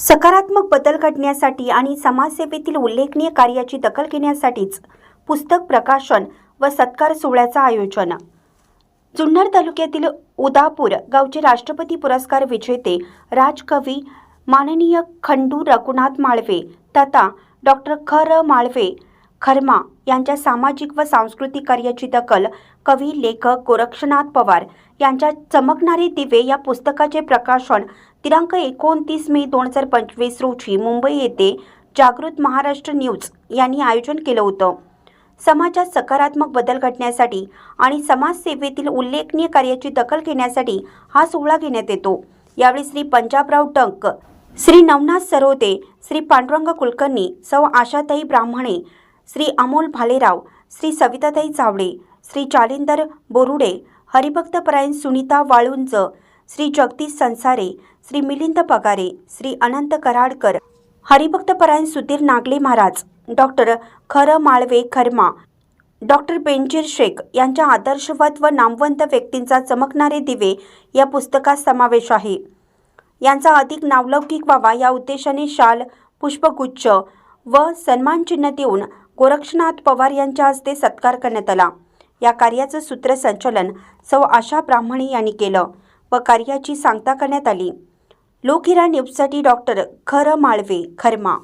सकारात्मक बदल घडण्यासाठी आणि समाजसेवेतील उल्लेखनीय कार्याची दखल घेण्यासाठीच पुस्तक प्रकाशन व सत्कार सोहळ्याचं आयोजन. जुन्नर तालुक्यातील उदापूर गावचे राष्ट्रपती पुरस्कार विजेते राजकवी माननीय खंडू रघुनाथ माळवे तथा डॉक्टर खर माळवे खर्मा यांच्या सामाजिक व सांस्कृतिक कार्याची दखल कवी लेखक गोरक्षनाथ पवार यांच्या चमकणारे दिवे या पुस्तकाचे प्रकाशन दिनांक एकोणतीस मे दोन हजार पंचवीस रोजी मुंबई येथे जागृत महाराष्ट्र न्यूज यांनी आयोजन केलं होतं. समाजात सकारात्मक बदल घडण्यासाठी आणि समाजसेवेतील उल्लेखनीय कार्याची दखल घेण्यासाठी हा सोहळा घेण्यात येतो. यावेळी श्री पंजाबराव टंक श्री नवनाथ सरोदे श्री पांडुरंग कुलकर्णी सौ आशाताई ब्राह्मणे श्री अमोल भालेराव श्री सविताताई चावडे श्री जालिंदर बोरुडे हरिभक्तपरायण सुनीता वाळुंज श्री जगदीश संसारे श्री मिलिंद पगारे श्री अनंत कराडकर हरिभक्तपरायण सुधीर नागले महाराज डॉक्टर खर माळवे खर्मा डॉक्टर बेंजीर शेख यांच्या आदर्शवत व नामवंत व्यक्तींचा चमकणारे दिवे या पुस्तकात समावेश आहे. यांचा अधिक नावलौकिक व्हावा या उद्देशाने शाल पुष्पगुच्छ व सन्मानचिन्ह देऊन गोरक्षनाथ पवार यांच्या हस्ते सत्कार करण्यात आला. या कार्याचं सूत्रसंचालन सौ आशा ब्राह्मणी यांनी केलं व कार्याची सांगता करण्यात आली. लोकहिरा न्यूजसाठी डॉक्टर खर माळवे खर्मा.